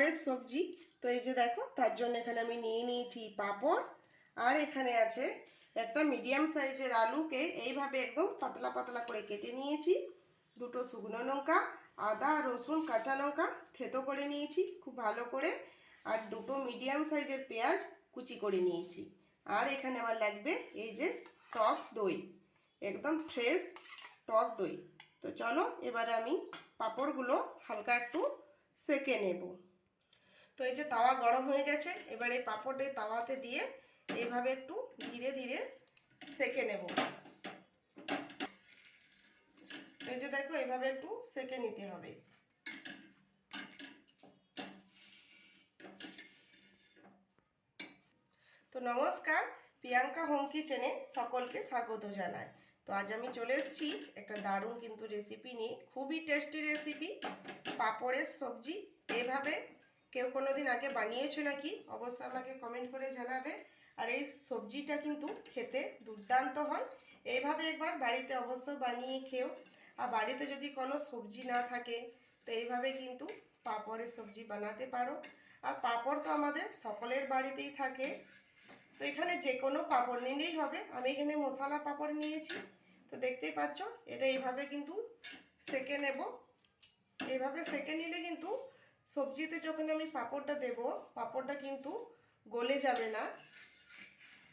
পাঁপড়ের সবজি। তো এই যে দেখো, তার জন্য এখানে আমি নিয়ে নিয়েছি পাঁপড়। আর এখানে আছে একটা মিডিয়াম সাইজের আলুকে এইভাবে একদম পাতলা পাতলা করে কেটে নিয়েছি। দুটো শুকনো লঙ্কা, আদা, রসুন, কাঁচা লঙ্কা থেতো করে নিয়েছি খুব ভালো করে। আর দুটো মিডিয়াম সাইজের পেঁয়াজ কুচি করে নিয়েছি। আর এখানে আমার লাগবে এই যে টক দই, একদম ফ্রেশ টক দই। তো চলো, এবারে আমি পাঁপড়গুলো হালকা একটু সেকে নেব। তো এই যে তাওয়া গরম হয়ে গেছে, এবারে পাঁপড়ে তাওয়াতে দিয়ে এইভাবে একটু ধীরে ধীরে সেকে নেব। এই যে দেখো এইভাবে একটু সেকে নিতে হবে। তো নমস্কার, প্রিয়াঙ্কা হোম কিচেনে সকলকে স্বাগত জানাই। তো আজ আমি চলে এসেছি একটা দারুণ কিন্তু রেসিপি নিয়ে, খুবই টেস্টি রেসিপি পাঁপড়ের সবজি। এভাবে কেউ কোনো দিন আগে বানিয়েছো নাকি? অবশ্যই আমাকে কমেন্ট করে জানাবে। আর এই সবজিটা কিন্তু খেতে দুর্দান্ত হয়। এইভাবে একবার বাড়িতে অবশ্যই বানিয়ে খেও। আর বাড়িতে যদি কোনো সবজি না থাকে, তো এইভাবে কিন্তু পাঁপড়ের সবজি বানাতে পারো। আর পাঁপড় তো আমাদের সকলের বাড়িতেই থাকে। তো এখানে যে কোনো পাঁপড় নিলেই হবে। আমি এখানে মশলা পাঁপড় নিয়েছি। তো দেখতেই পাচ্ছ, এটা এইভাবে কিন্তু সেকে নেব। এইভাবে সেকে নিলে কিন্তু সবজিতে যখন আমি পাঁপড়টা দেব, পাঁপড়টা কিন্তু গলে যাবে না।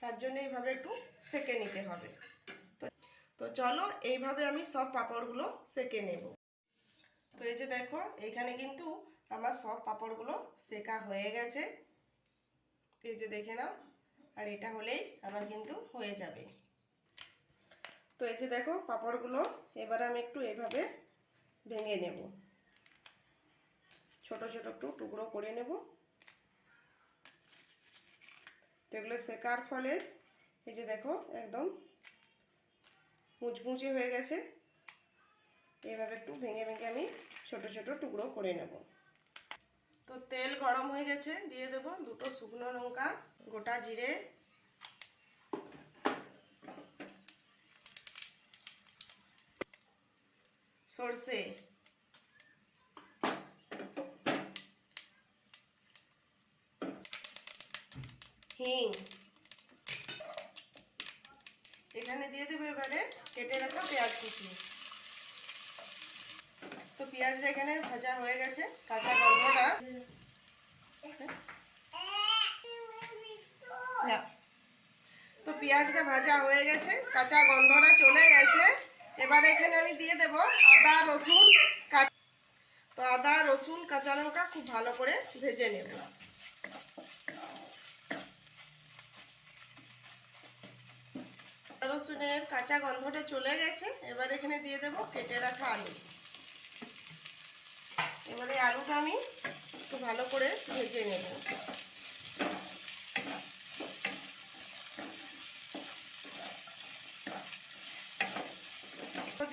তার জন্য এইভাবে একটু সেকে নিতে হবে। তো তো চলো এইভাবে আমি সব পাঁপড়গুলো সেকে নেব। তো এই যে দেখো, এখানে কিন্তু আমার সব পাঁপড়গুলো সেকা হয়ে গেছে। এই যে দেখে নাও, আর এটা হলেই আমার কিন্তু হয়ে যাবে। তো এই যে দেখো, পাঁপড়গুলো এবার আমি একটু এভাবে ভেঙে নেব। ছোট ছোট একটু টুকরো করে নেব। এগুলো শেখার ফলে এই যে দেখো একদম মুচমুচে হয়ে গেছে। এইভাবে একটু ভেঙে ভেঙে আমি ছোট ছোট টুকরো করে নেব। তো তেল গরম হয়ে গেছে, দিয়ে দেবো দুটো শুকনো লঙ্কা, গোটা জিরে। সর্ষে। হিং এখানে দিয়ে দেবো এবারে কেটে রাখা পেঁয়াজ কুচি। তো পেঁয়াজটা এখানে ভাজা হয়ে গেছে, কাঁচা গন্ধটা। তো পেঁয়াজটা ভাজা হয়ে গেছে, কাঁচা গন্ধটা চলে গেছে। এবার এখানে আমি দিয়ে দেব আদা, রসুন তো আদা, রসুন, কাঁচা লঙ্কা খুব ভালো করে ভেজে নেব। রসুনের কাঁচা গন্ধটা চলে গেছে। এবার এখানে দিয়ে দেবো কেটে রাখা আলু। এবারে আলুটা আমি একটু ভালো করে ভেজে নেব।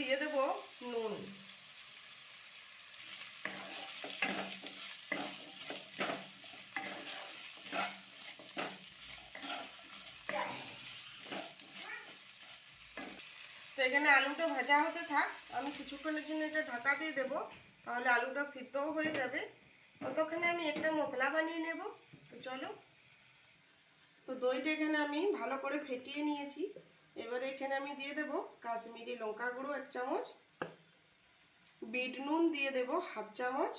দিয়ে দেবো নুন তো এখানে আলুটা ভাজা হতে থাক, আমি কিছুক্ষণের জন্য এটা ঢাকা দিয়ে দেবো, তাহলে আলুটা সিদ্ধও হয়ে যাবে। ততক্ষণে আমি একটা মশলা বানিয়ে নেব, তো চলো। তো দইটা এখানে আমি ভালো করে ফেটিয়ে নিয়েছি। এবারে এখানে আমি দিয়ে দেব কাশ্মীরি লঙ্কা গুঁড়ো এক চামচ, বিট নুন দিয়ে দেব হাফ চামচ।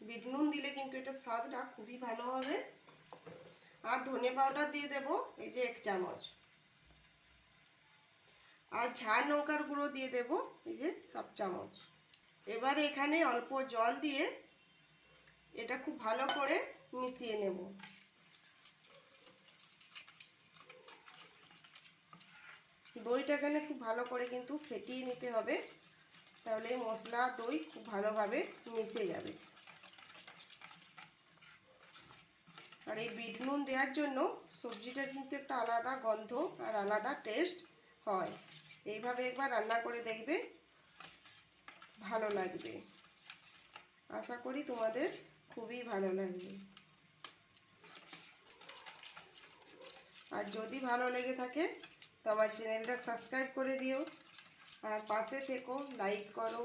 বিট নুন দিলে কিন্তু এটা স্বাদটা খুবই ভালো হবে। আর ধনে পাউডার দিয়ে দেব এই যে এক চামচ। আর ঝাল লঙ্কার গুঁড়ো দিয়ে দেব, এই যে হাফ চামচ। এবার এখানে অল্প জল দিয়ে এটা খুব ভালো করে মিশিয়ে নেব। দইটা এখানে খুব ভালো করে কিন্তু ফেটিয়ে নিতে হবে, তাহলে মশলা, দই খুব ভালোভাবে মিশে যাবে। আর এই বিট নুন দেওয়ার জন্য সবজিটা কিন্তু একটা আলাদা গন্ধ আর আলাদা টেস্ট হয়। এইভাবে একবার রান্না করে দেখবে ভালো লাগবে। আশা করি তোমাদের খুবই ভালো লাগবে। আর যদি ভালো লেগে থাকে তো আমার চ্যানেলটা সাবস্ক্রাইব করে দিও। আর পাশে থেকো, লাইক করো।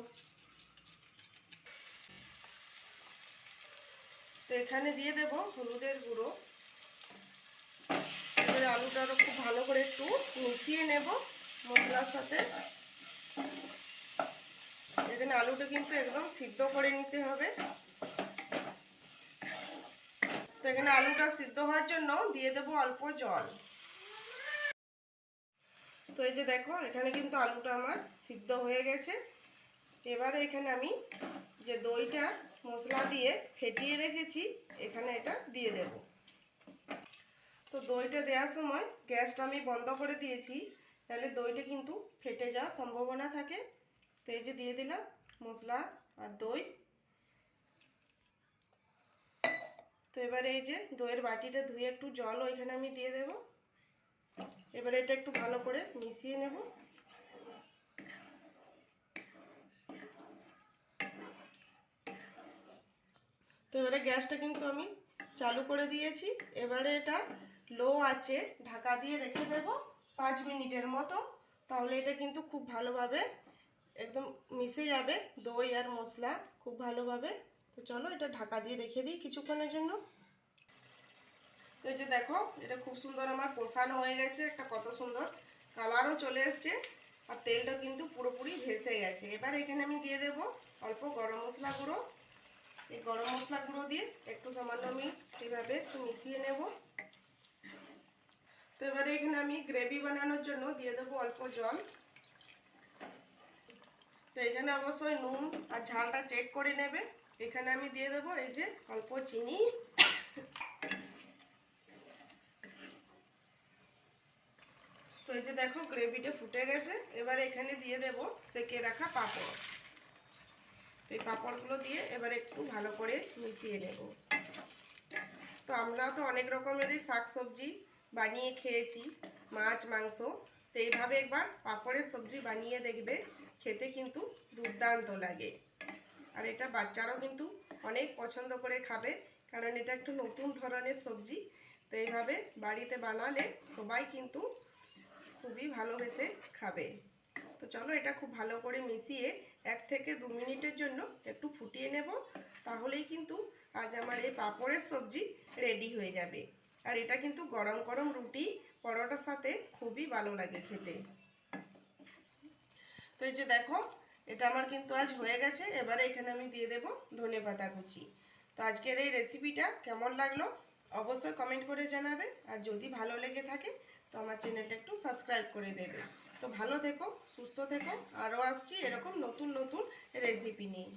তো এখানে দিয়ে দেব হলুদের গুঁড়ো। এবারে আলুটা আরও খুব ভালো করে একটু মিশিয়ে নেব। মশলার সাথে। এখানে আলুটা কিন্তু একদম সিদ্ধ করে নিতে হবে। তো এখানে আলুটা সিদ্ধ হওয়ার জন্য দিয়ে দেবো অল্প জল। তো এই যে দেখো, এখানে কিন্তু আলুটা আমার সিদ্ধ হয়ে গেছে। এবারে এখানে আমি যে দইটা মশলা দিয়ে ফেটিয়ে রেখেছি, এখানে এটা দিয়ে দেব। তো দইটা দেওয়ার সময় গ্যাসটা আমি বন্ধ করে দিয়েছি। তাহলে দইটা কিন্তু ফেটে যাওয়ার সম্ভাবনা থাকে। তো এই যে দিয়ে দিলাম মশলা আর দই। তো এবারে এই যে দইয়ের বাটিটা ধুয়ে একটু জল ওইখানে আমি দিয়ে দেব। এবারে এটা একটু ভালো করে মিশিয়ে নেব। তো এবারে গ্যাসটা কিন্তু আমি চালু করে দিয়েছি। এবারে এটা লো আছে ঢাকা দিয়ে রেখে দেব। পাঁচ মিনিটের মতো। তাহলে এটা কিন্তু খুব ভালোভাবে একদম মিশে যাবে দই আর মশলা খুব ভালোভাবে। তো চলো এটা ঢাকা দিয়ে রেখে দিই কিছুক্ষণের জন্য। তো যে দেখো, এটা খুব সুন্দর আমার কষানো হয়ে গেছে, একটা কত সুন্দর কালারও চলে এসছে। আর তেলটা কিন্তু পুরোপুরি ভেসে গেছে। এবার এখানে আমি দিয়ে দেব অল্প গরম মশলা গুঁড়ো। এই গরম মশলা গুঁড়ো দিয়ে একটু সামান্য আমি এইভাবে একটু মিশিয়ে নেব। তো এবারে এখানে আমি গ্রেভি বানানোর জন্য দিয়ে দেবো অল্প জল। তো এখানে অবশ্যই নুন আর ঝালটা চেক করে নেবে। এখানে আমি দিয়ে দেবো এই যে অল্প চিনি। তো এই যে দেখো গ্রেভিটা ফুটে গেছে। এবারে এখানে দিয়ে দেব সেকে রাখা পাঁপড়। এই পাঁপড়গুলো দিয়ে এবার একটু ভালো করে মিশিয়ে নেব। তো আমরা তো অনেক রকমেরই শাক সবজি বানিয়ে খেয়েছি, মাছ, মাংস। তো এইভাবে একবার পাঁপড়ের সবজি বানিয়ে দেখবে, খেতে কিন্তু দুর্দান্ত লাগে। আর এটা বাচ্চারাও কিন্তু অনেক পছন্দ করে খাবে, কারণ এটা একটু নতুন ধরনের সবজি। তো এইভাবে বাড়িতে বানালে সবাই কিন্তু খুবই ভালোবেসে খাবে। তো চলো এটা খুব ভালো করে মিশিয়ে এক থেকে দু মিনিটের জন্য একটু ফুটিয়ে নেব, তাহলেই কিন্তু আজ আমার এই পাঁপড়ের সবজি রেডি হয়ে যাবে। আর এটা কিন্তু গরম গরম রুটি পরোটার সাথে খুবই ভালো লাগে খেতে। তো এই যে দেখো, এটা আমার কিন্তু আজ হয়ে গেছে, এবারে এখানে আমি দিয়ে দেব ধনে পাতা কুচি। তো আজকের এই রেসিপিটা কেমন লাগল অবশ্যই কমেন্ট করে জানাবে, আর যদি ভালো লেগে থাকে, তো আমার চ্যানেলটা একটু সাবস্ক্রাইব করে দেবে। তো ভালো থেকো, সুস্থ থেকো, আরও আসছি এরকম নতুন নতুন রেসিপি নিয়ে।